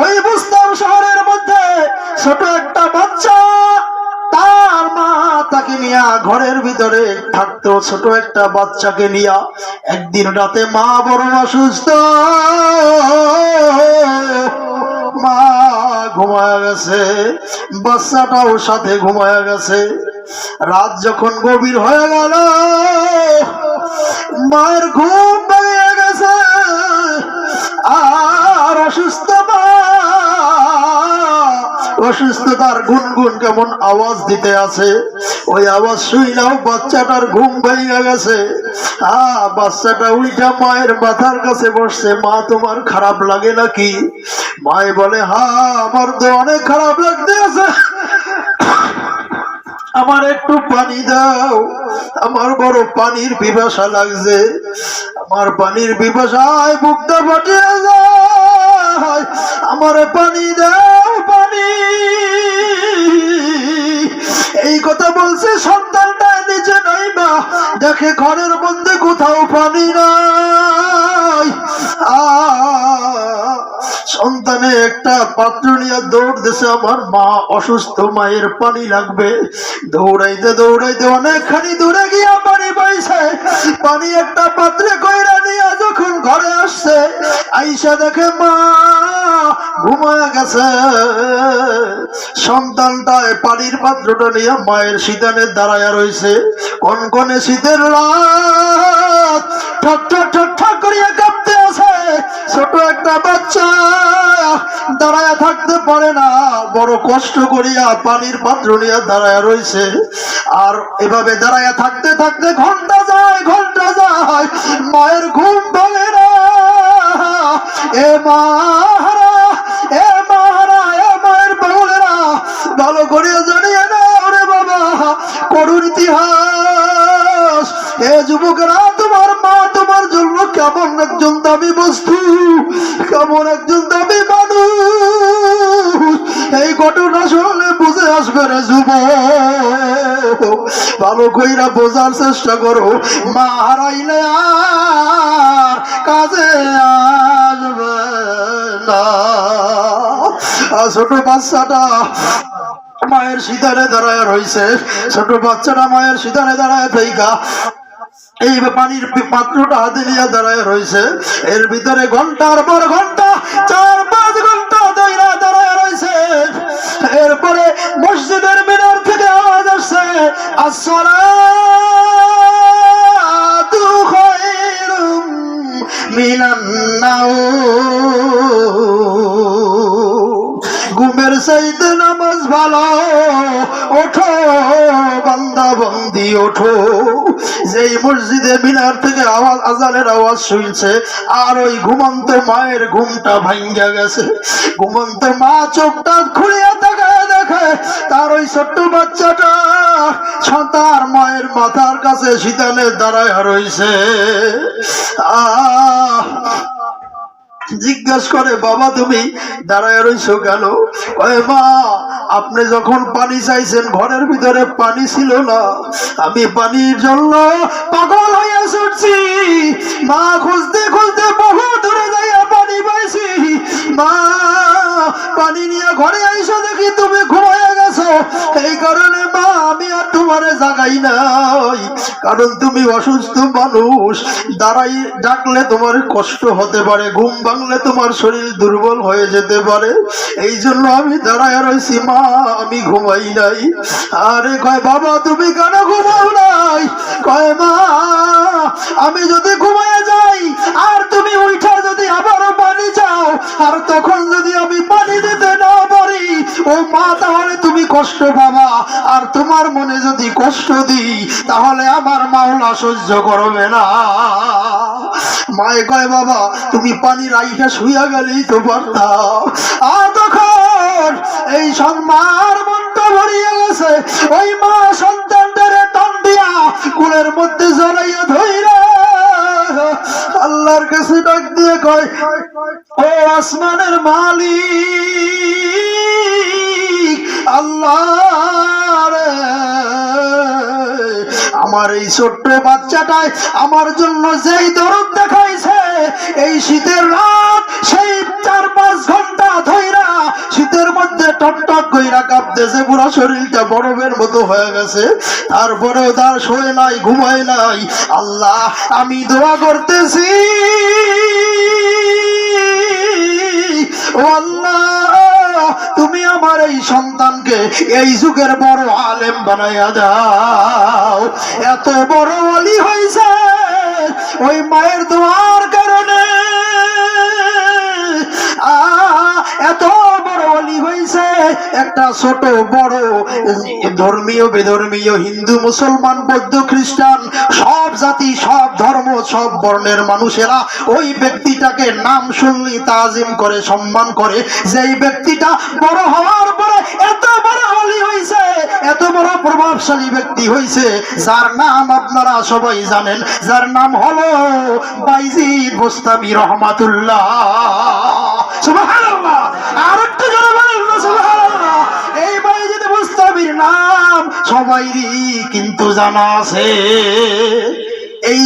ওই বুস্তাম শহরের মধ্যে ছোট একটা বাচ্চা। তার মা তাকে নিয়া ঘরের ভিতরে থাকতো, ছোট একটা বাচ্চাকে নিয়া একদিন রাতে মা বড় অসুস্থ। মা ঘুমায় গেছে, বাচ্চাটাও সাথে ঘুমায় গেছে। রাত যখন গভীর হয়ে গেল অসুস্থতার গুনগুন কেমন আওয়াজ দিতে আছে? ওই আওয়াজ শুইলাও বাচ্চাটার ঘুম ভেঙে গেছে। আ, বাচ্চাটা উল্টা মায়ের মাথার কাছে বসছে, মা, তোমার খারাপ লাগে নাকি? মায়ে বলে, হা, আমার তো অনেক খারাপ লাগতে আছে। আমার একটু পানি দাও। আমার বড় পানির পিপাসা লাগছে। আমার পানির পিপাসায় বুকটা ফাটিয়ে ঘরের মধ্যে কোথাও পানি নাই। সন্তানে একটা পাত্র নিয়ে দৌড় দিছে, আমার মা অসুস্থ, মায়ের পানি লাগবে। দৌড়াইতে দৌড়াইতে অনেকখানি দূরে গিয়া পানি পাইছে। পানি একটা পাত্রে কইরা নিয়ে যখন ঘরে আসছে, আইসা দেখে মা ঘুমা গেছে। সন্তানটায় পানির পাত্রটা নিয়ে মায়ের শীতানের দাঁড়ায় রইছে। কনকনে শীতের রাত। ঠক ঠক করিয়া কাঁপতে আছে। ছোট একটা বাচ্চা দাঁড়ায় থাকতে পারে না। বড় কষ্ট করিয়া পানির পাত্র নিয়ে দাঁড়ায় রইছে। আর এভাবে দাঁড়ায় থাকতে থাকতে ঘণ্টা যায় ঘণ্টা যায়। মায়ের ঘুম যুবকেরা, তোমার মা তোমার জন্য কেমন একজন দামি বস্তু? কেমন একজন দামি মানুষ? এই ঘটনা শুনলে বুঝে আসবে রে যুব ভালো কইরা বোঝার চেষ্টা করো। মা হারাইলে আর কাজে আসবে না। ছোট বাচ্চাটা মায়ের সিদারে দাঁড়ায় রইছে। ছোট বাচ্চাটা মায়ের সিদারে দাঁড়ায় থেইকা এই পানির পাত্রটা হাতে নিয়ে দাঁড়ায় রয়েছে। এর ভিতরে ঘণ্টার পর ঘণ্টা, চার পাঁচ ঘণ্টা দইরা দাঁড়ায় রয়েছে। এরপরে মসজিদের মিনার থেকে আওয়াজ আসছে আসসালাতু বান্দা বন্দি ওঠো। যেই মসজিদে মিনার থেকে আওয়াজ আজানের আওয়াজ শুনছে, আর ওই ঘুমন্ত মায়ের ঘুমটা ভাঙ্গা গেছে। ঘুমন্ত মা চোখটা খুলিয়া তাকায় দেখে, তার ওই ছোট্ট বাচ্চাটা তার মায়ের মাথার কাছে শীতালে দাঁড়ায় রইছে। আহ! জিজ্ঞাসা করে, বাবা, তুমি দাঁড়ায় রইছো কেন? কয়ে মা, আপনি যখন পানি চাইছেন, ঘরের ভিতরে পানি ছিল না। আমি পানির জন্য পাগল হয়ে ছুটছি। জাগাই নাই। কারণ তুমি অসুস্থ মানুষ। দাঁড়াই ডাকলে তোমার কষ্ট হতে পারে, ঘুম ভাঙলে তোমার শরীর দুর্বল হয়ে যেতে পারে। এই জন্য আমি দাঁড়ায় রয়েছি মা, আমি ঘুমাই নাই। আরে কয়, বাবা, তুমি কেন ঘুমাও নাই? কয়, মা, আমি যদি ঘুমায় যাই, আর তুমি উঠা যদি আবারও পানি চাও, আর তখন যদি ও মা, তাহলে তুমি কষ্ট পাবা। আর তোমার মনে যদি কষ্ট দিই, তাহলে আমার মাওলা সহ্য করবে না। মায়ে কয়, বাবা, তুমি পানি রাইখা শুইয়া গেলেই তো পারতাম। আর তখন এই সম্মার মনটা ভরিয়ে গেছে। ওই মা সন্তানটারে টান দিয়া কুলের মধ্যে জড়াইয়া ধইরা আল্লাহর কাছে ডাক দিয়ে কয়, ও আসমানের মালিক আল্লাহ আমার এই ছোট্ট বাচ্চাটাই আমার জন্য যেই দরদ দেখাইছে, এই শীতের রাত সেই চার পাঁচ ঘণ্টা ধৈরা শীতের মধ্যে টকটক কইরা কাঁপতেছে, পুরো শরীরটা বরফের মতো হয়ে গেছে। তারপরেও তার শোয় নাই, ঘুমায় নাই। আল্লাহ, আমি দোয়া করতেছি। আমার এই সন্তানকে এই যুগের বড় আলেম বানাইয়া দাও। এত বড় অলি হয়েছে ওই মায়ের দোয়ার কারণে। এত বড় অলি হয়েছে একটা ছোট, বড়, ধর্মীয়, বেধর্মীয়, হিন্দু, মুসলমান, বৌদ্ধ, খ্রিস্টান, সব জাতি, সব ধর্ম, সব বর্ণের মানুষেরা ওই ব্যক্তিটাকে নাম শুনলি তাজিম করে, সম্মান করে। যেই ব্যক্তিটা বড় হওয়ার প্রভাবশালী ব্যক্তি হয়েছে যার নাম আপনারা সবাই জানেন, যার নাম হলো বাইজি গোস্তামি রহমাতুল্লাহ। নাম সবাইরই কিন্তু জানা আছে। এই